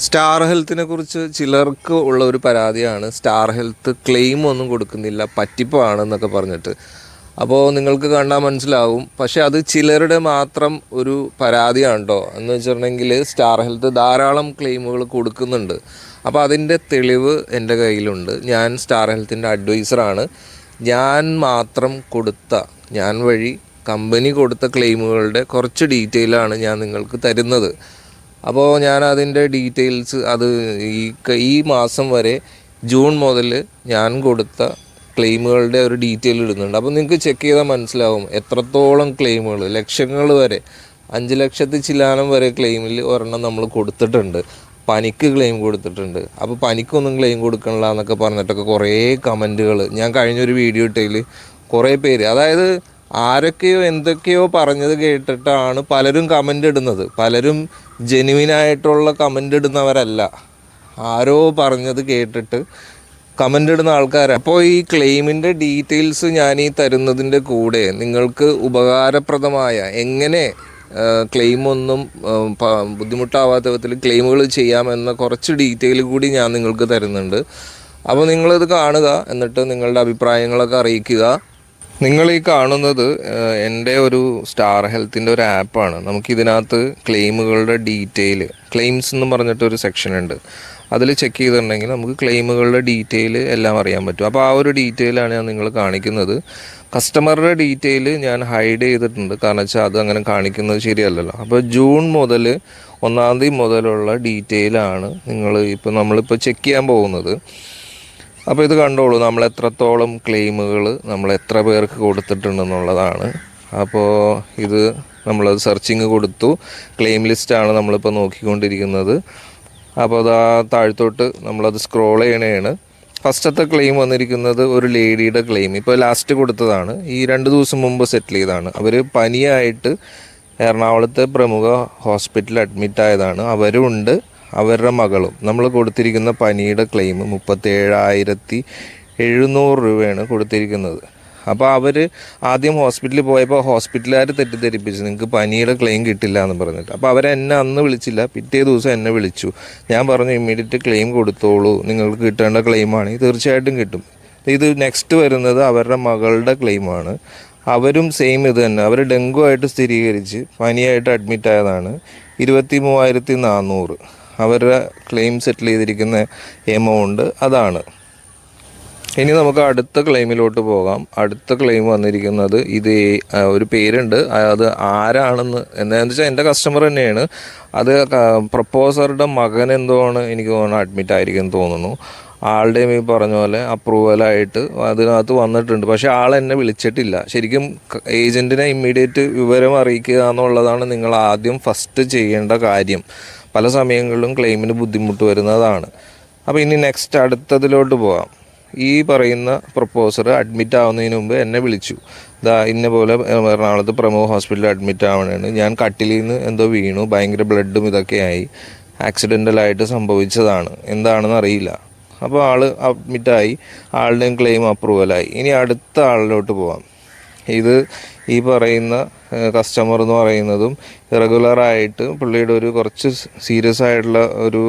Star ഹെൽത്തിനെ കുറിച്ച് ചിലർക്ക് ഉള്ള ഒരു പരാതിയാണ്. സ്റ്റാർ ഹെൽത്ത് ക്ലെയിം ഒന്നും കൊടുക്കുന്നില്ല പറ്റിപ്പാണെന്നൊക്കെ പറഞ്ഞിട്ട്. അപ്പോൾ നിങ്ങൾക്ക് കണ്ടാൽ മനസ്സിലാവും. പക്ഷേ അത് ചിലരുടെ മാത്രം ഒരു പരാതിയാണ് കേട്ടോ എന്ന് വെച്ചിട്ടുണ്ടെങ്കിൽ സ്റ്റാർ ഹെൽത്ത് ധാരാളം ക്ലെയിമുകൾ കൊടുക്കുന്നുണ്ട്. അപ്പോൾ അതിന്റെ തെളിവ് എന്റെ കയ്യിലുണ്ട്. ഞാൻ സ്റ്റാർ ഹെൽത്തിന്റെ അഡ്വൈസറാണ്. ഞാൻ മാത്രം കൊടുത്ത ഞാൻ വഴി കമ്പനി കൊടുത്ത ക്ലെയിമുകളുടെ കുറച്ച് ഡീറ്റെയിലാണ് ഞാൻ നിങ്ങൾക്ക് തരുന്നത്. അപ്പോൾ ഞാൻ അതിന്റെ ഡീറ്റെയിൽസ് അത് ഈ ഈ മാസം വരെ ജൂൺ മുതൽ ഞാൻ കൊടുത്ത ക്ലെയിമുകളുടെ ഒരു ഡീറ്റെയിൽ ഇടുന്നുണ്ട്. അപ്പോൾ നിങ്ങൾക്ക് ചെക്ക് ചെയ്താൽ മനസ്സിലാവും എത്രത്തോളം ക്ലെയിമുകൾ ലക്ഷങ്ങൾ വരെ അഞ്ച് ലക്ഷത്തി ചില്ലാനം വരെ ക്ലെയിമിൽ ഒരെണ്ണം നമ്മൾ കൊടുത്തിട്ടുണ്ട്. പനിക്ക് ക്ലെയിം കൊടുത്തിട്ടുണ്ട്. അപ്പോൾ പനിക്കൊന്നും ക്ലെയിം കൊടുക്കണില്ല എന്നൊക്കെ പറഞ്ഞിട്ടൊക്കെ കുറേ കമന്റുകൾ ഞാൻ കഴിഞ്ഞൊരു വീഡിയോ ഇട്ടതിൽ കുറേ പേര് അതായത് ആരൊക്കെയോ എന്തൊക്കെയോ പറഞ്ഞത് കേട്ടിട്ടാണ് പലരും കമന്റ് ഇടുന്നത്. പലരും ജെനുവിനായിട്ടുള്ള കമന്റ് ഇടുന്നവരല്ല. ആരോ പറഞ്ഞത് കേട്ടിട്ട് കമന്റ് ഇടുന്ന ആൾക്കാരാണ് അപ്പോൾ ഈ ക്ലെയിമിന്റെ ഡീറ്റെയിൽസ് ഞാൻ ഈ തരുന്നതിന്റെ കൂടെ നിങ്ങൾക്ക് ഉപകാരപ്രദമായ എങ്ങനെ ക്ലെയിമൊന്നും ബുദ്ധിമുട്ടാവാത്ത വിധത്തിൽ ക്ലെയിമുകൾ ചെയ്യാമെന്ന കുറച്ച് ഡീറ്റെയിൽ കൂടി ഞാൻ നിങ്ങൾക്ക് തരുന്നുണ്ട്. അപ്പോൾ നിങ്ങളിത് കാണുക എന്നിട്ട് നിങ്ങളുടെ അഭിപ്രായങ്ങളൊക്കെ അറിയിക്കുക. നിങ്ങൾ ഈ കാണുന്നത് എന്റെ ഒരു സ്റ്റാർ ഹെൽത്തിന്റെ ഒരു ആപ്പാണ്. നമുക്ക് ഇതിനകത്ത് ക്ലെയിമുകളുടെ ഡീറ്റെയിൽ ക്ലെയിംസ് എന്ന് പറഞ്ഞിട്ട് ഒരു സെക്ഷൻ ഉണ്ട്. അതിൽ ചെക്ക് ചെയ്തിട്ടുണ്ടെങ്കിൽ നമുക്ക് ക്ലെയിമുകളുടെ ഡീറ്റെയിൽ എല്ലാം അറിയാൻ പറ്റും. അപ്പോൾ ആ ഒരു ഡീറ്റെയിലാണ് ഞാൻ നിങ്ങൾ കാണിക്കുന്നത്. കസ്റ്റമറുടെ ഡീറ്റെയിൽ ഞാൻ ഹൈഡ് ചെയ്തിട്ടുണ്ട്. കാരണം വെച്ചാൽ അത് അങ്ങനെ കാണിക്കുന്നത് ശരിയല്ലല്ലോ. അപ്പോൾ ജൂൺ മുതൽ ഒന്നാം തീയതി മുതലുള്ള ഡീറ്റെയിലാണ് നിങ്ങൾ ഇപ്പോൾ നമ്മളിപ്പോൾ ചെക്ക് ചെയ്യാൻ പോകുന്നത്. അപ്പോൾ ഇത് കണ്ടോളൂ നമ്മൾ എത്രത്തോളം ക്ലെയിമുകൾ നമ്മൾ എത്ര പേർക്ക് കൊടുത്തിട്ടുണ്ടെന്നുള്ളതാണ്. അപ്പോൾ ഇത് നമ്മൾ സെർച്ചിങ് കൊടുത്തു ക്ലെയിം ലിസ്റ്റാണ് നമ്മളിപ്പോൾ നോക്കിക്കൊണ്ടിരിക്കുന്നത്. അപ്പോൾ അത് ആ താഴ്ത്തോട്ട് നമ്മളത് സ്ക്രോൾ ചെയ്യണേണ്. ഫസ്റ്റത്തെ ക്ലെയിം വന്നിരിക്കുന്നത് ഒരു ലേഡിയുടെ ക്ലെയിം. ഇപ്പോൾ ലാസ്റ്റ് കൊടുത്തതാണ്. ഈ രണ്ട് ദിവസം മുമ്പ് സെറ്റിൽ ചെയ്തതാണ്. അവർ പനിയായിട്ട് എറണാകുളത്തെ പ്രമുഖ ഹോസ്പിറ്റലിൽ അഡ്മിറ്റ് ആയതാണ് അവരുമുണ്ട് അവരുടെ മകളും. നമ്മൾ കൊടുത്തിരിക്കുന്ന പനിയുടെ ക്ലെയിം മുപ്പത്തേഴായിരത്തി എഴുന്നൂറ് രൂപയാണ് കൊടുത്തിരിക്കുന്നത്. അപ്പോൾ അവർ ആദ്യം ഹോസ്പിറ്റലിൽ പോയപ്പോൾ ഹോസ്പിറ്റലുകാർ തെറ്റിദ്ധരിപ്പിച്ചു. നിങ്ങൾക്ക് പനിയുടെ ക്ലെയിം കിട്ടില്ല എന്ന് പറഞ്ഞിട്ട് അപ്പോൾ അവരെന്നെ അന്ന് വിളിച്ചില്ല. പിറ്റേ ദിവസം എന്നെ വിളിച്ചു. ഞാൻ പറഞ്ഞു ഇമ്മീഡിയറ്റ് ക്ലെയിം കൊടുത്തോളൂ. നിങ്ങൾക്ക് കിട്ടേണ്ട ക്ലെയിമാണ് തീർച്ചയായിട്ടും കിട്ടും. ഇത് നെക്സ്റ്റ് വരുന്നത് അവരുടെ മകളുടെ ക്ലെയിമാണ് അവരും സെയിം ഇത് തന്നെ. അവർ ഡെങ്കു ആയിട്ട് സ്ഥിരീകരിച്ച് പനിയായിട്ട് അഡ്മിറ്റ് ആയതാണ്. ഇരുപത്തി മൂവായിരത്തി നാനൂറ് അവരുടെ ക്ലെയിം സെറ്റിൽ ചെയ്തിരിക്കുന്ന എമൗണ്ട് അതാണ്. ഇനി നമുക്ക് അടുത്ത ക്ലെയിമിലോട്ട് പോകാം. അടുത്ത ക്ലെയിം വന്നിരിക്കുന്നത് ഇത് ഒരു പേരുണ്ട്. അത് ആരാണെന്ന് എന്താണെന്ന് വെച്ചാൽ എന്റെ കസ്റ്റമർ തന്നെയാണ്. അത് പ്രപ്പോസറുടെ മകൻ എന്തോ ആണ് എനിക്ക് തോന്നുന്നു അഡ്മിറ്റ് ആയിരിക്കും തോന്നുന്നു. ആളുടെയും ഈ പറഞ്ഞ പോലെ അപ്രൂവലായിട്ട് അതിനകത്ത് വന്നിട്ടുണ്ട്. പക്ഷേ ആൾ എന്നെ വിളിച്ചിട്ടില്ല. ശരിക്കും ഏജന്റിനെ ഇമ്മീഡിയറ്റ് വിവരം അറിയിക്കുക എന്നുള്ളതാണ് നിങ്ങൾ ആദ്യം ഫസ്റ്റ് ചെയ്യേണ്ട കാര്യം. പല സമയങ്ങളിലും ക്ലെയിമിന് ബുദ്ധിമുട്ട് വരുന്നതാണ്. അപ്പോൾ ഇനി നെക്സ്റ്റ് അടുത്തതിലോട്ട് പോകാം ഈ പറയുന്ന പ്രപ്പോസർ അഡ്മിറ്റ് ആവുന്നതിന് മുമ്പ് എന്നെ വിളിച്ചു. ദാ ഇന്ന പോലെ എറണാകുളത്ത് പ്രമുഖ ഹോസ്പിറ്റലിൽ അഡ്മിറ്റ് ആവണേണ് ഞാൻ കട്ടിലിൽ നിന്ന് എന്തോ വീണു ഭയങ്കര ബ്ലഡും ഇതൊക്കെയായി ആക്സിഡന്റലായിട്ട് സംഭവിച്ചതാണ്. എന്താണെന്ന് അറിയില്ല. അപ്പോൾ ആൾ അഡ്മിറ്റായി ആളുടെയും ക്ലെയിം അപ്രൂവലായി ഇനി അടുത്ത ആളിലോട്ട് പോവാം. ഇത് ഈ പറയുന്ന കസ്റ്റമർ എന്ന് പറയുന്നതും റെഗുലറായിട്ട് പുള്ളിയുടെ ഒരു കുറച്ച് സീരിയസ് ആയിട്ടുള്ള ഒരു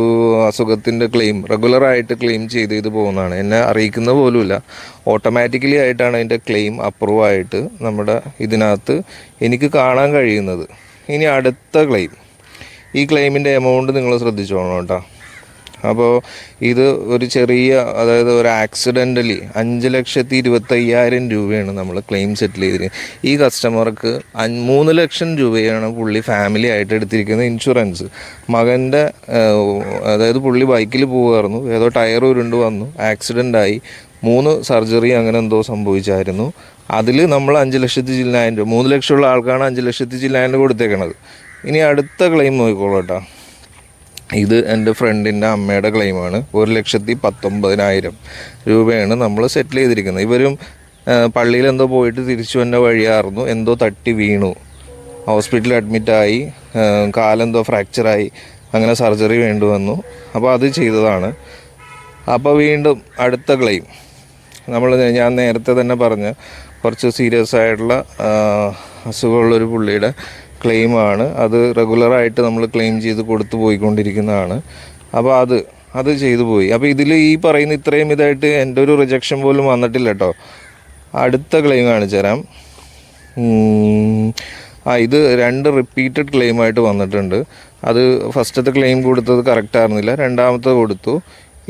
അസുഖത്തിന്റെ ക്ലെയിം റെഗുലറായിട്ട് ക്ലെയിം ചെയ്ത് ചെയ്ത് പോകുന്നതാണ്. എന്നെ അറിയിക്കുന്ന പോലുമില്ല. ഓട്ടോമാറ്റിക്കലി ആയിട്ടാണ് അതിന്റെ ക്ലെയിം അപ്രൂവ് ആയിട്ട് നമ്മുടെ ഇതിനകത്ത് എനിക്ക് കാണാൻ കഴിയുന്നത്. ഇനി അടുത്ത ക്ലെയിം ഈ ക്ലെയിമിന്റെ എമൗണ്ട് നിങ്ങൾ ശ്രദ്ധിച്ചോളണം കേട്ടോ. അപ്പോൾ ഇത് ഒരു ചെറിയ അതായത് ഒരു ആക്സിഡന്റലി അഞ്ച് ലക്ഷത്തി ഇരുപത്തയ്യായിരം രൂപയാണ് നമ്മൾ ക്ലെയിം സെറ്റിൽ ചെയ്തിരിക്കുന്നത്. ഈ കസ്റ്റമർക്ക് മൂന്ന് ലക്ഷം രൂപയാണ് പുള്ളി ഫാമിലി ആയിട്ട് എടുത്തിരിക്കുന്ന ഇൻഷുറൻസ് മകന്റെ അതായത് പുള്ളി ബൈക്കിൽ പോവുമായിരുന്നു ഏതോ ടയർ ഉരുണ്ട് വന്നു. ആക്സിഡന്റ് ആയി. മൂന്ന് സർജറി അങ്ങനെ എന്തോ സംഭവിച്ചായിരുന്നു. അതിൽ നമ്മൾ അഞ്ച് ലക്ഷത്തി ചില്ലായിരം രൂപ മൂന്ന് ലക്ഷമുള്ള ആൾക്കാണ് അഞ്ച് ലക്ഷത്തി ചില്ലായിരം രൂപ കൊടുത്തേക്കണത്. ഇനി അടുത്ത ക്ലെയിം നോക്കിക്കോളൂ കേട്ടോ. ഇത് എന്റെ ഫ്രണ്ടിന്റെ അമ്മയുടെ ക്ലെയിമാണ് ഒരു ലക്ഷത്തി പത്തൊമ്പതിനായിരം രൂപയാണ് നമ്മൾ സെറ്റിൽ ചെയ്തിരിക്കുന്നത്. ഇവരും പള്ളിയിൽ എന്തോ പോയിട്ട് തിരിച്ചു വന്ന വഴിയായിരുന്നു. എന്തോ തട്ടി വീണു. ഹോസ്പിറ്റലിൽ അഡ്മിറ്റായി കാലെന്തോ ഫ്രാക്ചറായി അങ്ങനെ സർജറി വേണ്ടി വന്നു. അപ്പോൾ അത് ചെയ്തതാണ്. അപ്പോൾ വീണ്ടും അടുത്ത ക്ലെയിം നമ്മൾ ഞാൻ നേരത്തെ തന്നെ പറഞ്ഞ കുറച്ച് സീരിയസ് ആയിട്ടുള്ള അസുഖമുള്ളൊരു പുള്ളിയുടെ ക്ലെയിമാണ് അത് റെഗുലറായിട്ട് നമ്മൾ ക്ലെയിം ചെയ്ത് കൊടുത്തു പോയിക്കൊണ്ടിരിക്കുന്നതാണ്. അപ്പോൾ അത് അത് ചെയ്തു പോയി. അപ്പോൾ ഇതിൽ ഈ പറയുന്ന ഇത്രയും ഇതായിട്ട് എന്റെ ഒരു റിജക്ഷൻ പോലും വന്നിട്ടില്ല കേട്ടോ അടുത്ത ക്ലെയിം കാണിച്ചു തരാം. ആ ഇത് രണ്ട് റിപ്പീറ്റഡ് ക്ലെയിമായിട്ട് വന്നിട്ടുണ്ട്. അത് ഫസ്റ്റത്തെ ക്ലെയിം കൊടുത്തത് കറക്റ്റ് ആയിരുന്നില്ല. രണ്ടാമത്തെ കൊടുത്തു.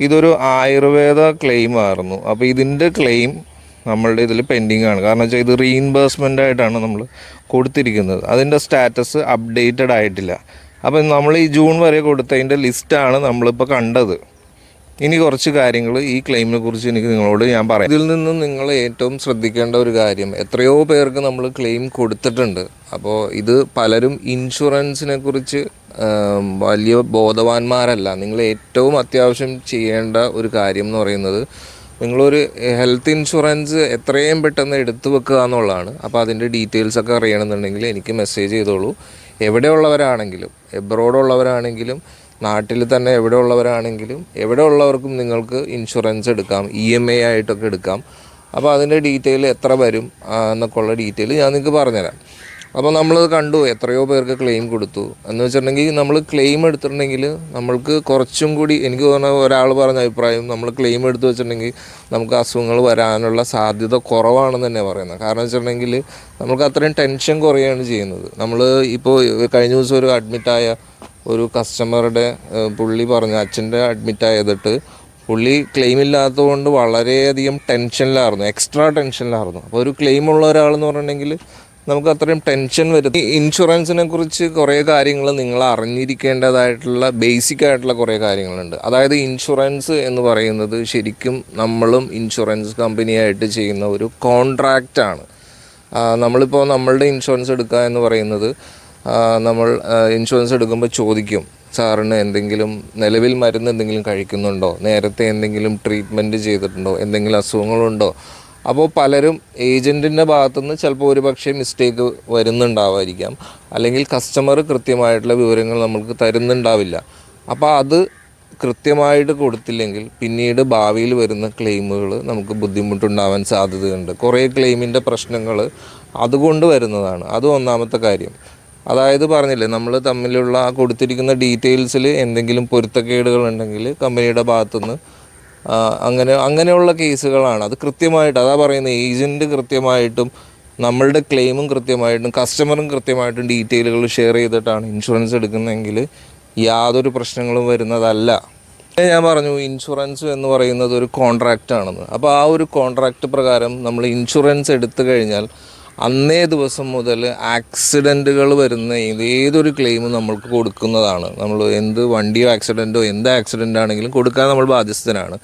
ഇതൊരു ആയുർവേദ ക്ലെയിം ആയിരുന്നു. അപ്പോൾ ഇതിന്റെ ക്ലെയിം നമ്മളുടെ ഇതിൽ പെൻഡിങ് ആണ്. കാരണം വെച്ചാൽ ഇത് റീഇൻബേഴ്സ്മെന്റ് ആയിട്ടാണ് നമ്മൾ കൊടുത്തിരിക്കുന്നത്. അതിന്റെ സ്റ്റാറ്റസ് അപ്ഡേറ്റഡ് ആയിട്ടില്ല. അപ്പം നമ്മൾ ഈ ജൂൺ വരെ കൊടുത്തതിന്റെ ലിസ്റ്റാണ് നമ്മളിപ്പോൾ കണ്ടത്. ഇനി കുറച്ച് കാര്യങ്ങൾ ഈ ക്ലെയിമിനെ കുറിച്ച് എനിക്ക് നിങ്ങളോട് ഞാൻ പറയാം. ഇതിൽ നിന്ന് നിങ്ങൾ ഏറ്റവും ശ്രദ്ധിക്കേണ്ട ഒരു കാര്യം എത്രയോ പേർക്ക് നമ്മൾ ക്ലെയിം കൊടുത്തിട്ടുണ്ട്. അപ്പോൾ ഇത് പലരും ഇൻഷുറൻസിനെ കുറിച്ച് വലിയ ബോധവാന്മാരല്ല. നിങ്ങൾ ഏറ്റവും അത്യാവശ്യം ചെയ്യേണ്ട ഒരു കാര്യം എന്ന് പറയുന്നത് നിങ്ങളൊരു ഹെൽത്ത് ഇൻഷുറൻസ് എത്രയും പെട്ടെന്ന് എടുത്തു വെക്കുക എന്നുള്ളതാണ്. അപ്പോൾ അതിന്റെ ഡീറ്റെയിൽസ് ഒക്കെ അറിയണമെന്നുണ്ടെങ്കിൽ എനിക്ക് മെസ്സേജ് ചെയ്തോളൂ. എവിടെയുള്ളവരാണെങ്കിലും എബ്രോഡുള്ളവരാണെങ്കിലും നാട്ടിൽ തന്നെ എവിടെ ഉള്ളവരാണെങ്കിലും എവിടെ ഉള്ളവർക്കും നിങ്ങൾക്ക് ഇൻഷുറൻസ് എടുക്കാം ഇ എം ഐ ആയിട്ടൊക്കെ എടുക്കാം. അപ്പോൾ അതിന്റെ ഡീറ്റെയിൽ എത്ര വരും എന്നൊക്കെയുള്ള ഡീറ്റെയിൽ ഞാൻ നിങ്ങൾക്ക് പറഞ്ഞുതരാം. അപ്പോൾ നമ്മളത് കണ്ടു എത്രയോ പേർക്ക് ക്ലെയിം കൊടുത്തു. എന്ന് വെച്ചിട്ടുണ്ടെങ്കിൽ നമ്മൾ ക്ലെയിം എടുത്തിട്ടുണ്ടെങ്കിൽ നമ്മൾക്ക് കുറച്ചും കൂടി എനിക്ക് തോന്നുന്ന ഒരാൾ പറഞ്ഞ അഭിപ്രായം നമ്മൾ ക്ലെയിം എടുത്ത് വെച്ചിട്ടുണ്ടെങ്കിൽ നമുക്ക് അസുഖങ്ങൾ വരാനുള്ള സാധ്യത കുറവാണെന്ന് തന്നെ പറയുന്നത്. കാരണം വെച്ചിട്ടുണ്ടെങ്കിൽ നമുക്ക് അത്രയും ടെൻഷൻ കുറയാണ് ചെയ്യുന്നത്. നമ്മൾ ഇപ്പോൾ കഴിഞ്ഞ ദിവസം ഒരു അഡ്മിറ്റായ ഒരു കസ്റ്റമറുടെ പുള്ളി പറഞ്ഞു അച്ഛന്റെ അഡ്മിറ്റായതിട്ട് പുള്ളി ക്ലെയിം ഇല്ലാത്തതുകൊണ്ട് വളരെയധികം ടെൻഷനിലായിരുന്നു എക്സ്ട്രാ ടെൻഷനിലായിരുന്നു അപ്പോൾ ഒരു ക്ലെയിം ഉള്ള ഒരാളെന്ന് പറഞ്ഞിട്ടുണ്ടെങ്കിൽ നമുക്ക് അത്രയും ടെൻഷൻ വരും ഈ ഇൻഷുറൻസിനെ കുറിച്ച് കുറേ കാര്യങ്ങൾ നിങ്ങൾ അറിഞ്ഞിരിക്കേണ്ടതായിട്ടുള്ള ബേസിക് ആയിട്ടുള്ള കുറേ കാര്യങ്ങളുണ്ട്. അതായത് ഇൻഷുറൻസ് എന്ന് പറയുന്നത് ശരിക്കും നമ്മളും ഇൻഷുറൻസ് കമ്പനിയായിട്ട് ചെയ്യുന്ന ഒരു കോൺട്രാക്റ്റാണ് നമ്മളിപ്പോൾ നമ്മളുടെ ഇൻഷുറൻസ് എടുക്കുക എന്ന് പറയുന്നത് നമ്മൾ ഇൻഷുറൻസ് എടുക്കുമ്പോൾ ചോദിക്കും സാറിന് എന്തെങ്കിലും നിലവിൽ മരുന്ന് എന്തെങ്കിലും കഴിക്കുന്നുണ്ടോ? നേരത്തെ എന്തെങ്കിലും ട്രീറ്റ്മെന്റ് ചെയ്തിട്ടുണ്ടോ? എന്തെങ്കിലും അസുഖങ്ങളുണ്ടോ? അപ്പോൾ പലരും ഏജന്റിന്റെ ഭാഗത്തുനിന്ന് ചിലപ്പോൾ ഒരു പക്ഷേ മിസ്റ്റേക്ക് വരുന്നുണ്ടാവായിരിക്കാം. അല്ലെങ്കിൽ കസ്റ്റമർ കൃത്യമായിട്ടുള്ള വിവരങ്ങൾ നമ്മൾക്ക് തരുന്നുണ്ടാവില്ല. അപ്പോൾ അത് കൃത്യമായിട്ട് കൊടുത്തില്ലെങ്കിൽ പിന്നീട് ഭാവിയിൽ വരുന്ന ക്ലെയിമുകൾ നമുക്ക് ബുദ്ധിമുട്ടുണ്ടാവാൻ സാധ്യതയുണ്ട്. കുറേ ക്ലെയിമിന്റെ പ്രശ്നങ്ങൾ അതുകൊണ്ട് വരുന്നതാണ്. അത് ഒന്നാമത്തെ കാര്യം. അതായത് പറഞ്ഞില്ലേ നമ്മൾ തമ്മിലുള്ള കൊടുത്തിരിക്കുന്ന ഡീറ്റെയിൽസിൽ എന്തെങ്കിലും പൊരുത്തക്കേടുകൾ ഉണ്ടെങ്കിൽ കമ്പനിയുടെ ഭാഗത്തുനിന്ന് അങ്ങനെ അങ്ങനെയുള്ള കേസുകളാണ്. അത് കൃത്യമായിട്ട് അതാ പറയുന്നത് ഏജന്റ് കൃത്യമായിട്ടും നമ്മളുടെ ക്ലെയിമും കൃത്യമായിട്ടും കസ്റ്റമറും കൃത്യമായിട്ടും ഡീറ്റെയിലുകൾ ഷെയർ ചെയ്തിട്ടാണ് ഇൻഷുറൻസ് എടുക്കുന്നതെങ്കിൽ യാതൊരു പ്രശ്നങ്ങളും വരുന്നതല്ല. ഞാൻ പറഞ്ഞു ഇൻഷുറൻസ് എന്ന് പറയുന്നത് ഒരു കോൺട്രാക്റ്റ് ആണെന്ന്. അപ്പോൾ ആ ഒരു കോൺട്രാക്റ്റ് പ്രകാരം നമ്മൾ ഇൻഷുറൻസ് എടുത്തു കഴിഞ്ഞാൽ അന്നേ ദിവസം മുതൽ ആക്സിഡന്റുകൾ വരുന്ന ഏത് ഏതൊരു ക്ലെയിമും നമ്മൾക്ക് കൊടുക്കുന്നതാണ്. നമ്മൾ എന്ത് വണ്ടിയോ ആക്സിഡന്റോ എന്ത് ആക്സിഡന്റ് ആണെങ്കിലും കൊടുക്കാൻ നമ്മൾ ബാധ്യസ്ഥനാണ്.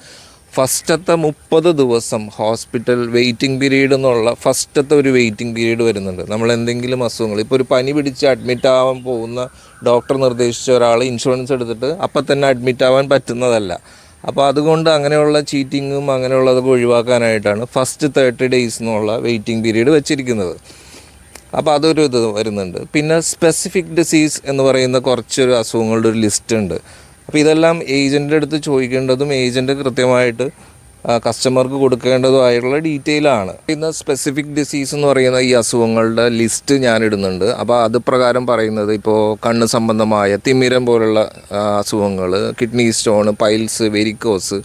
ഫസ്റ്റത്തെ മുപ്പത് ദിവസം ഹോസ്പിറ്റൽ വെയിറ്റിംഗ് പീരീഡ് എന്നുള്ള ഫസ്റ്റത്തെ ഒരു വെയിറ്റിംഗ് പീരീഡ് വരുന്നുണ്ട്. നമ്മൾ എന്തെങ്കിലും അസുഖങ്ങൾ ഇപ്പോൾ ഒരു പനി പിടിച്ച് അഡ്മിറ്റ് ആവാൻ പോകുന്ന ഡോക്ടർ നിർദ്ദേശിച്ച ഒരാൾ ഇൻഷുറൻസ് എടുത്തിട്ട് അപ്പം തന്നെ അഡ്മിറ്റ് ആവാൻ പറ്റുന്നതല്ല. അപ്പോൾ അതുകൊണ്ട് അങ്ങനെയുള്ള ചീറ്റിങ്ങും അങ്ങനെയുള്ളതൊക്കെ ഒഴിവാക്കാനായിട്ടാണ് ഫസ്റ്റ് തേർട്ടി ഡേയ്സ് എന്നുള്ള വെയിറ്റിംഗ് പീരീഡ് വെച്ചിരിക്കുന്നത്. അപ്പോൾ അതൊരു ഇത് വരുന്നുണ്ട്. പിന്നെ സ്പെസിഫിക് ഡിസീസ് എന്ന് പറയുന്ന കുറച്ചൊരു അസുഖങ്ങളുടെ ഒരു ലിസ്റ്റ് ഉണ്ട്. അപ്പോൾ ഇതെല്ലാം ഏജന്റിന്റെ അടുത്ത് ചോദിക്കേണ്ടതും ഏജന്റ് കൃത്യമായിട്ട് കസ്റ്റമർക്ക് കൊടുക്കേണ്ടതുമായിട്ടുള്ള ഡീറ്റെയിൽ ആണ്. ഇന്ന് സ്പെസിഫിക് ഡിസീസ് എന്ന് പറയുന്ന ഈ അസുഖങ്ങളുടെ ലിസ്റ്റ് ഞാൻ ഇടുന്നുണ്ട്. അപ്പോൾ അത് പ്രകാരം പറയുന്നത് ഇപ്പോൾ കണ്ണ് സംബന്ധമായ തിമിരം പോലുള്ള അസുഖങ്ങൾ കിഡ്നി സ്റ്റോൺ പൈൽസ് വെരിക്കോസ്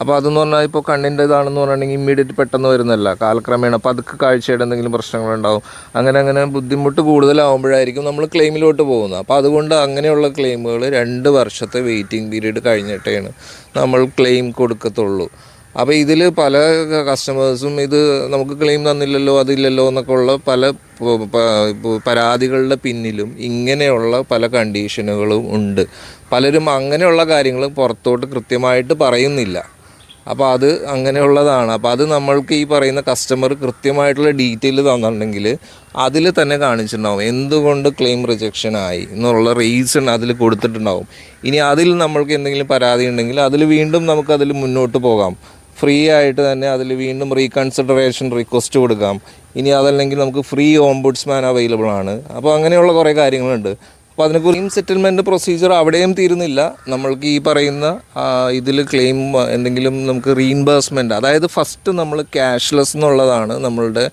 അപ്പോൾ അതെന്ന് പറഞ്ഞാൽ ഇപ്പോൾ കണ്ണിന്റെ ഇതാണെന്ന് പറഞ്ഞിട്ടുണ്ടെങ്കിൽ ഇമ്മീഡിയറ്റ് പെട്ടെന്ന് വരുന്നല്ല കാലക്രമേണ പതുക്കെ കാഴ്ചയുടെ എന്തെങ്കിലും പ്രശ്നങ്ങളുണ്ടാവും. അങ്ങനെ അങ്ങനെ ബുദ്ധിമുട്ട് കൂടുതലാവുമ്പോഴായിരിക്കും നമ്മൾ ക്ലെയിമിലോട്ട് പോകുന്നത്. അപ്പോൾ അതുകൊണ്ട് അങ്ങനെയുള്ള ക്ലെയിമുകൾ രണ്ട് വർഷത്തെ വെയിറ്റിംഗ് പീരീഡ് കഴിഞ്ഞിട്ടേണ് നമ്മൾ ക്ലെയിം കൊടുക്കത്തുള്ളൂ. അപ്പോൾ ഇതിൽ പല കസ്റ്റമേഴ്സും ഇത് നമുക്ക് ക്ലെയിം തന്നില്ലല്ലോ അതില്ലല്ലോ എന്നൊക്കെ ഉള്ള പല പരാതികളുടെ പിന്നിലും ഇങ്ങനെയുള്ള പല കണ്ടീഷനുകളും ഉണ്ട്. പലരും അങ്ങനെയുള്ള കാര്യങ്ങൾ പുറത്തോട്ട് കൃത്യമായിട്ട് പറയുന്നില്ല. അപ്പോൾ അത് അങ്ങനെയുള്ളതാണ്. അപ്പോൾ അത് നമ്മൾക്ക് ഈ പറയുന്ന കസ്റ്റമർ കൃത്യമായിട്ടുള്ള ഡീറ്റെയിൽ തന്നിട്ടുണ്ടെങ്കിൽ അതിൽ തന്നെ കാണിച്ചിട്ടുണ്ടാവും. എന്തുകൊണ്ട് ക്ലെയിം റിജക്ഷൻ ആയി എന്നുള്ള റീസൺ അതിൽ കൊടുത്തിട്ടുണ്ടാവും. ഇനി അതിൽ നമ്മൾക്ക് എന്തെങ്കിലും പരാതി ഉണ്ടെങ്കിൽ അതിൽ വീണ്ടും നമുക്കതിൽ മുന്നോട്ട് പോകാം. ഫ്രീ ആയിട്ട് തന്നെ അതിൽ വീണ്ടും റീകൺസിഡറേഷൻ റിക്വസ്റ്റ് കൊടുക്കാം. ഇനി അതല്ലെങ്കിൽ നമുക്ക് ഫ്രീ ഓംബുഡ്സ്മാൻ അവൈലബിൾ ആണ്. അപ്പോൾ അങ്ങനെയുള്ള കുറേ കാര്യങ്ങളുണ്ട്. അപ്പോൾ അതിനെക്കുറിച്ച് സെറ്റിൽമെന്റ് പ്രൊസീജിയർ അവിടെയും തീരുന്നില്ല. നമ്മൾക്ക് ഈ പറയുന്ന ഇതിൽ ക്ലെയിം എന്തെങ്കിലും നമുക്ക് റീഇംബേഴ്സ്മെന്റ് അതായത് ഫസ്റ്റ് നമ്മൾ ക്യാഷ്ലെസ് എന്നുള്ളതാണ് നമ്മളുടെ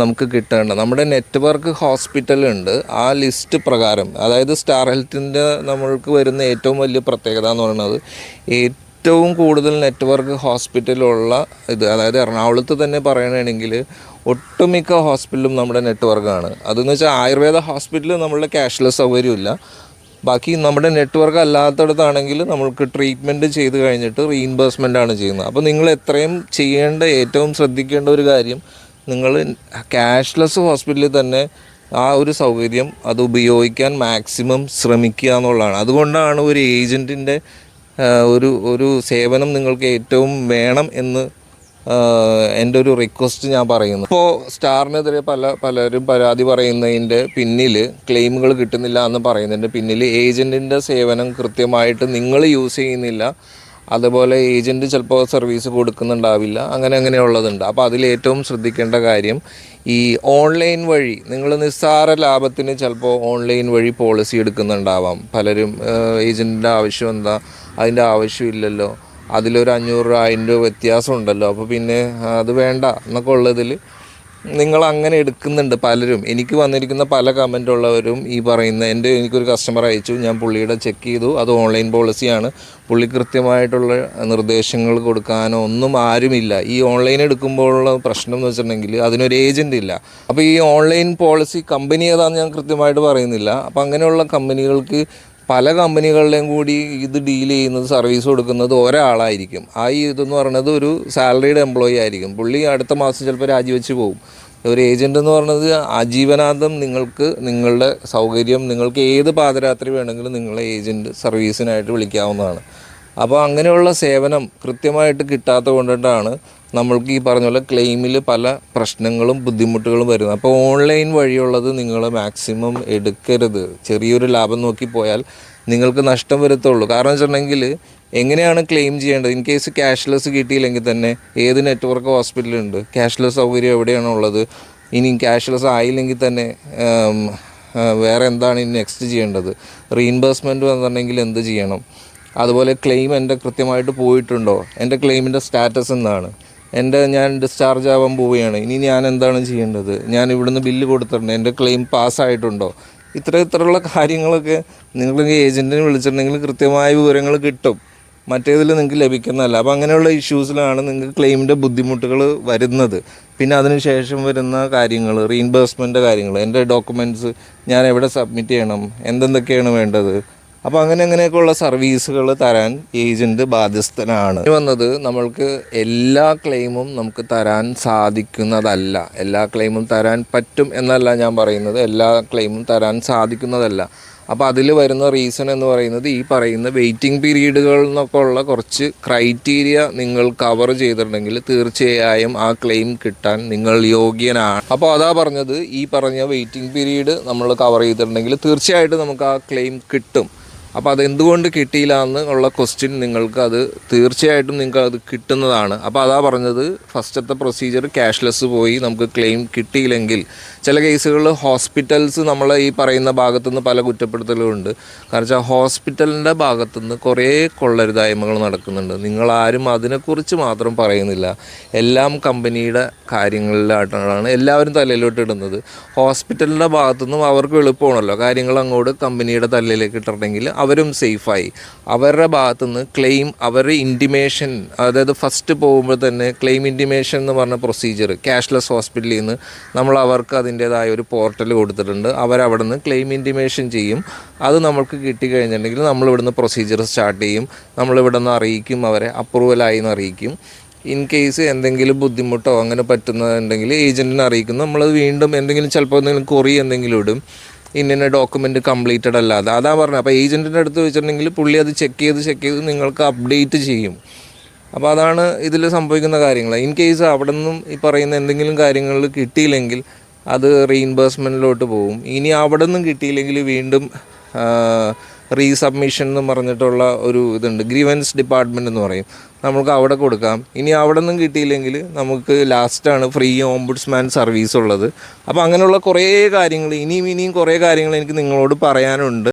നമുക്ക് കിട്ടേണ്ട നമ്മുടെ നെറ്റ്വർക്ക് ഹോസ്പിറ്റലുണ്ട് ആ ലിസ്റ്റ് പ്രകാരം അതായത് സ്റ്റാർ ഹെൽത്തിന്റെ നമ്മൾക്ക് വരുന്ന ഏറ്റവും വലിയ പ്രത്യേകത എന്ന് പറയുന്നത് ഏറ്റവും കൂടുതൽ നെറ്റ്വർക്ക് ഹോസ്പിറ്റലുള്ള ഇത് അതായത് എറണാകുളത്ത് തന്നെ പറയണമെങ്കിൽ ഒട്ടുമിക്ക ഹോസ്പിറ്റലും നമ്മുടെ നെറ്റ്വർക്കാണ്. അതെന്ന് വെച്ചാൽ ആയുർവേദ ഹോസ്പിറ്റലിൽ നമ്മളുടെ ക്യാഷ്ലെസ് സൗകര്യമില്ല ബാക്കി നമ്മുടെ നെറ്റ്വർക്ക് അല്ലാത്തടത്താണെങ്കിൽ നമ്മൾക്ക് ട്രീറ്റ്മെന്റ് ചെയ്ത് കഴിഞ്ഞിട്ട് റീഇംബേഴ്സ്മെന്റ് ആണ് ചെയ്യുന്നത്. അപ്പോൾ നിങ്ങൾ എത്രയും ചെയ്യേണ്ട ഏറ്റവും ശ്രദ്ധിക്കേണ്ട ഒരു കാര്യം നിങ്ങൾ ക്യാഷ്ലെസ് ഹോസ്പിറ്റലിൽ തന്നെ ആ ഒരു സൗകര്യം അത് ഉപയോഗിക്കാൻ മാക്സിമം ശ്രമിക്കുക എന്നുള്ളതാണ്. അതുകൊണ്ടാണ് ഒരു ഏജന്റിന്റെ ഒരു ഒരു സേവനം നിങ്ങൾക്ക് ഏറ്റവും വേണം എന്ന് എന്റെ ഒരു റിക്വസ്റ്റ് ഞാൻ പറയുന്നു. ഇപ്പോൾ സ്റ്റാറിനെതിരെ പല പലരും പരാതി പറയുന്നതിന്റെ പിന്നിൽ ക്ലെയിമുകൾ കിട്ടുന്നില്ല എന്ന് പറയുന്നതിന്റെ പിന്നിൽ ഏജന്റിന്റെ സേവനം കൃത്യമായിട്ട് നിങ്ങൾ യൂസ് ചെയ്യുന്നില്ല. അതുപോലെ ഏജന്റ് ചിലപ്പോൾ സർവീസ് കൊടുക്കുന്നുണ്ടാവില്ല. അങ്ങനെ അങ്ങനെയുള്ളതുണ്ട് അപ്പോൾ അതിൽ ഏറ്റവും ശ്രദ്ധിക്കേണ്ട കാര്യം ഈ ഓൺലൈൻ വഴി നിങ്ങൾ നിസ്സാര ലാഭത്തിന് ചിലപ്പോൾ ഓൺലൈൻ വഴി പോളിസി എടുക്കുന്നുണ്ടാവാം. പലരും ഏജന്റിന്റെ ആവശ്യം എന്താ അതിന്റെ ആവശ്യമില്ലല്ലോ. അതിലൊരു അഞ്ഞൂറ് രൂപ ആയിരം രൂപ വ്യത്യാസം ഉണ്ടല്ലോ. അപ്പോൾ പിന്നെ അത് വേണ്ട എന്നൊക്കെ ഉള്ളതിൽ നിങ്ങൾ അങ്ങനെ എടുക്കുന്നുണ്ട് പലരും. എനിക്ക് വന്നിരിക്കുന്ന പല കമന്റ് ഉള്ളവരും ഈ പറയുന്ന എന്റെ എനിക്കൊരു കസ്റ്റമർ അയച്ചു. ഞാൻ പുള്ളിയുടെ ചെക്ക് ചെയ്തു. അത് ഓൺലൈൻ പോളിസിയാണ് പുള്ളി കൃത്യമായിട്ടുള്ള നിർദ്ദേശങ്ങൾ കൊടുക്കാനോ ഒന്നും ആരുമില്ല. ഈ ഓൺലൈൻ എടുക്കുമ്പോഴുള്ള പ്രശ്നം എന്ന് വെച്ചിട്ടുണ്ടെങ്കിൽ അതിനൊരു ഏജന്റ് ഇല്ല. അപ്പോൾ ഈ ഓൺലൈൻ പോളിസി കമ്പനി ഏതാണെന്ന് ഞാൻ കൃത്യമായിട്ട് പറയുന്നില്ല. അപ്പോൾ അങ്ങനെയുള്ള കമ്പനികൾക്ക് പല കമ്പനികളിലെയും കൂടി ഇത് ഡീൽ ചെയ്യുന്നത് സർവീസ് കൊടുക്കുന്നത് ഒരാളായിരിക്കും. ആ ഇതെന്ന് പറയുന്നത് ഒരു സാലറീഡ് എംപ്ലോയി ആയിരിക്കും. പുള്ളി അടുത്ത മാസം ചിലപ്പോൾ രാജിവെച്ച് പോകും. ഒരു ഏജന്റ് എന്ന് പറയുന്നത് ആജീവനാന്തം നിങ്ങൾക്ക് നിങ്ങളുടെ സൗകര്യം നിങ്ങൾക്ക് ഏത് പാദരാത്രി വേണമെങ്കിലും നിങ്ങളെ ഏജന്റ് സർവീസിനായിട്ട് വിളിക്കാവുന്നതാണ്. അപ്പോൾ അങ്ങനെയുള്ള സേവനം കൃത്യമായിട്ട് കിട്ടാത്ത കൊണ്ടിട്ടാണ് നമ്മൾക്ക് ഈ പറഞ്ഞ പോലെ ക്ലെയിമിൽ പല പ്രശ്നങ്ങളും ബുദ്ധിമുട്ടുകളും വരുന്നത്. അപ്പോൾ ഓൺലൈൻ വഴിയുള്ളത് നിങ്ങൾ മാക്സിമം എടുക്കരുത്. ചെറിയൊരു ലാഭം നോക്കി പോയാൽ നിങ്ങൾക്ക് നഷ്ടം വരത്തുള്ളൂ. കാരണം വെച്ചിട്ടുണ്ടെങ്കിൽ എങ്ങനെയാണ് ക്ലെയിം ചെയ്യേണ്ടത്? ഇൻ കേസ് ക്യാഷ്ലെസ് കിട്ടിയില്ലെങ്കിൽ തന്നെ ഏത് നെറ്റ്വർക്ക് ഹോസ്പിറ്റലുണ്ട് ക്യാഷ്ലെസ് സൗകര്യം എവിടെയാണ് ഉള്ളത്? ഇനി ക്യാഷ്ലെസ് ആയില്ലെങ്കിൽ തന്നെ വേറെ എന്താണ് ഇനി നെക്സ്റ്റ് ചെയ്യേണ്ടത്? റീഇംബേഴ്സ്മെന്റ് വന്നിട്ടുണ്ടെങ്കിൽ എന്ത് ചെയ്യണം? അതുപോലെ ക്ലെയിം എന്റെ കൃത്യമായിട്ട് പോയിട്ടുണ്ടോ? എന്റെ ക്ലെയിമിന്റെ സ്റ്റാറ്റസ് എന്താണ്? എന്റെ ഞാൻ ഡിസ്ചാർജ് ആവാൻ പോവുകയാണ്. ഇനി ഞാൻ എന്താണ് ചെയ്യേണ്ടത്? ഞാൻ ഇവിടുന്ന് ബില്ല് കൊടുത്തിട്ടുണ്ട്. എന്റെ ക്ലെയിം പാസ്സായിട്ടുണ്ടോ ഇത്ര ഇത്രയുള്ള കാര്യങ്ങളൊക്കെ നിങ്ങൾ ഏജന്റിനെ വിളിച്ചിട്ടുണ്ടെങ്കിൽ കൃത്യമായ വിവരങ്ങൾ കിട്ടും. മറ്റേതിൽ നിങ്ങൾക്ക് ലഭിക്കുന്നതല്ല. അപ്പോൾ അങ്ങനെയുള്ള ഇഷ്യൂസിലാണ് നിങ്ങൾക്ക് ക്ലെയിമിന്റെ ബുദ്ധിമുട്ടുകൾ വരുന്നത്. പിന്നെ അതിനുശേഷം വരുന്ന കാര്യങ്ങൾ റീഇംബേഴ്സ്മെന്റ് കാര്യങ്ങൾ എന്റെ ഡോക്യുമെന്റ്സ് ഞാൻ എവിടെ സബ്മിറ്റ് ചെയ്യണം? എന്തെന്തൊക്കെയാണ് വേണ്ടത്? അപ്പോൾ അങ്ങനെ അങ്ങനെയൊക്കെയുള്ള സർവീസുകൾ തരാൻ ഏജന്റ് ബാധ്യസ്ഥനാണ്. വന്നത് നമ്മൾക്ക് എല്ലാ ക്ലെയിമും നമുക്ക് തരാൻ സാധിക്കുന്നതല്ല. എല്ലാ ക്ലെയിമും തരാൻ പറ്റും എന്നല്ല ഞാൻ പറയുന്നത്. എല്ലാ ക്ലെയിമും തരാൻ സാധിക്കുന്നതല്ല. അപ്പോൾ അതിൽ വരുന്ന റീസൺ എന്ന് പറയുന്നത് ഈ പറയുന്ന വെയിറ്റിംഗ് പീരീഡുകൾ എന്നൊക്കെ ഉള്ള കുറച്ച് ക്രൈറ്റീരിയ നിങ്ങൾ കവർ ചെയ്തിട്ടുണ്ടെങ്കിൽ തീർച്ചയായും ആ ക്ലെയിം കിട്ടാൻ നിങ്ങൾ യോഗ്യനാണ്. അപ്പോൾ അതാ പറഞ്ഞത് ഈ പറഞ്ഞ വെയിറ്റിംഗ് പീരീഡ് നമ്മൾ കവർ ചെയ്തിട്ടുണ്ടെങ്കിൽ തീർച്ചയായിട്ടും നമുക്ക് ആ ക്ലെയിം കിട്ടും. അപ്പോൾ അതെന്തുകൊണ്ട് കിട്ടിയില്ല എന്ന് ഉള്ള ക്വസ്റ്റ്യൻ നിങ്ങൾക്ക് അത് തീർച്ചയായിട്ടും നിങ്ങൾക്ക് അത് കിട്ടുന്നതാണ്. അപ്പോൾ അതാ പറഞ്ഞത് ഫസ്റ്റത്തെ പ്രൊസീജിയർ ക്യാഷ്ലെസ് പോയി നമുക്ക് ക്ലെയിം കിട്ടിയില്ലെങ്കിൽ. ചില കേസുകളിൽ ഹോസ്പിറ്റൽസ് നമ്മളെ ഈ പറയുന്ന ഭാഗത്തുനിന്ന് പല കുറ്റപ്പെടുത്തലുമുണ്ട് കാരണം വെച്ചാൽ ഹോസ്പിറ്റലിന്റെ ഭാഗത്തുനിന്ന് കുറേ കൊള്ളരുതായ്മകൾ നടക്കുന്നുണ്ട്. നിങ്ങളാരും അതിനെക്കുറിച്ച് മാത്രം പറയുന്നില്ല. എല്ലാം കമ്പനിയുടെ കാര്യങ്ങളിലായിട്ടാണ് എല്ലാവരും തലയിലോട്ട് ഇടുന്നത്. ഹോസ്പിറ്റലിന്റെ ഭാഗത്തുനിന്നും അവർക്ക് എളുപ്പമാണല്ലോ. കാര്യങ്ങൾ അങ്ങോട്ട് കമ്പനിയുടെ തലയിലേക്ക് ഇട്ടിട്ടുണ്ടെങ്കിൽ അവരും സേഫായി. അവരുടെ ഭാഗത്തുനിന്ന് ക്ലെയിം അവരുടെ ഇന്റിമേഷൻ അതായത് ഫസ്റ്റ് പോകുമ്പോൾ തന്നെ ക്ലെയിം ഇന്റിമേഷൻ എന്ന് പറഞ്ഞ പ്രൊസീജിയർ ക്യാഷ്ലെസ് ഹോസ്പിറ്റലിൽ നിന്ന് നമ്മൾ അവർക്ക് അതിന്റേതായ ഒരു പോർട്ടൽ കൊടുത്തിട്ടുണ്ട്. അവരവിടെ നിന്ന് ക്ലെയിം ഇന്റിമേഷൻ ചെയ്യും. അത് നമ്മൾക്ക് കിട്ടിക്കഴിഞ്ഞിട്ടുണ്ടെങ്കിൽ നമ്മൾ ഇവിടുന്ന് പ്രൊസീജിയർ സ്റ്റാർട്ട് ചെയ്യും. നമ്മളിവിടെ നിന്ന് അറിയിക്കും അവരെ അപ്രൂവലായി എന്ന് അറിയിക്കും. ഇൻ കേസ് എന്തെങ്കിലും ബുദ്ധിമുട്ടോ അങ്ങനെ പറ്റുന്നുണ്ടെങ്കിൽ ഏജന്റിനെ അറിയിക്കും. നമ്മളത് വീണ്ടും എന്തെങ്കിലും ചിലപ്പോൾ എന്തെങ്കിലും കൊറി എന്തെങ്കിലും ഇടും. ഇന്ന ഡോക്യുമെന്റ് കംപ്ലീറ്റഡ് അല്ലാതെ. അതാ പറഞ്ഞത് അപ്പോൾ ഏജന്റിന്റെ അടുത്ത് വെച്ചിട്ടുണ്ടെങ്കിൽ പുള്ളി അത് ചെക്ക് ചെയ്ത് ചെക്ക് ചെയ്ത് നിങ്ങൾക്ക് അപ്ഡേറ്റ് ചെയ്യും. അപ്പോൾ അതാണ് ഇതിൽ സംഭവിക്കുന്ന കാര്യങ്ങൾ ഇൻ കേസ് അവിടെ നിന്നും ഈ പറയുന്ന എന്തെങ്കിലും കാര്യങ്ങൾ കിട്ടിയില്ലെങ്കിൽ അത് റീഇംബേഴ്സ്മെന്റിലോട്ട് പോകും. ഇനി അവിടെ നിന്നും കിട്ടിയില്ലെങ്കിൽ വീണ്ടും റീസബ്മിഷൻ എന്ന് പറഞ്ഞിട്ടുള്ള ഒരു ഇതുണ്ട്. ഗ്രീവൻസ് ഡിപ്പാർട്ട്മെന്റ് എന്ന് പറയും. നമുക്ക് അവിടെ കൊടുക്കാം. ഇനി അവിടെ നിന്നും കിട്ടിയില്ലെങ്കിൽ നമുക്ക് ലാസ്റ്റാണ് ഫ്രീ ഓംബുഡ്സ്മാൻ സർവീസ് ഉള്ളത്. അപ്പോൾ അങ്ങനെയുള്ള കുറേ കാര്യങ്ങൾ ഇനിയും ഇനിയും കുറേ കാര്യങ്ങൾ എനിക്ക് നിങ്ങളോട് പറയാനുണ്ട്.